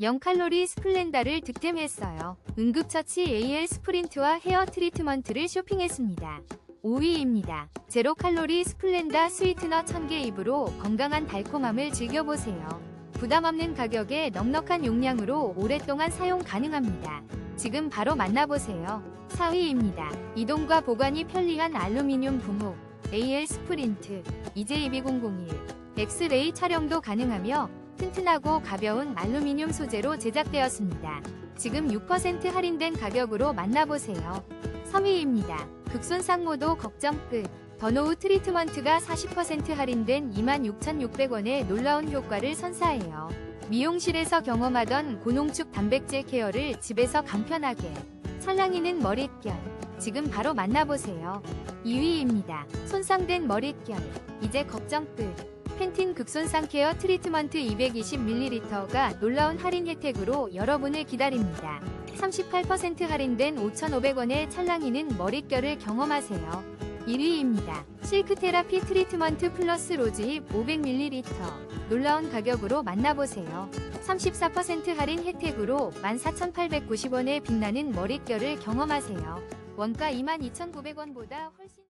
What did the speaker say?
0칼로리 스플렌다를 득템했어요. 응급처치 AL 스프린트와 헤어 트리트먼트를 쇼핑했습니다. 5위입니다. 제로 칼로리 스플렌다 스위트너 1000개 입으로 건강한 달콤함을 즐겨보세요. 부담 없는 가격에 넉넉한 용량으로 오랫동안 사용 가능합니다. 지금 바로 만나보세요. 4위입니다. 이동과 보관이 편리한 알루미늄 부목 AL 스프린트 EJ2001 엑스레이 촬영도 가능하며 튼튼하고 가벼운 알루미늄 소재로 제작되었습니다. 지금 6% 할인된 가격으로 만나보세요. 3위입니다. 극손 상모도 걱정 끝. 더노우 트리트먼트가 40% 할인된 26,600원의 놀라운 효과를 선사해요. 미용실에서 경험하던 고농축 단백질 케어를 집에서 간편하게. 찰랑이는 머릿결. 지금 바로 만나보세요. 2위입니다. 손상된 머릿결. 이제 걱정 끝. 펜틴 극손상 케어 트리트먼트 220ml가 놀라운 할인 혜택으로 여러분을 기다립니다. 38% 할인된 5,500원의 찰랑이는 머릿결을 경험하세요. 1위입니다. 실크 테라피 트리트먼트 플러스 로즈힙 500ml 놀라운 가격으로 만나보세요. 34% 할인 혜택으로 14,890원에 빛나는 머릿결을 경험하세요. 원가 22,900원보다 훨씬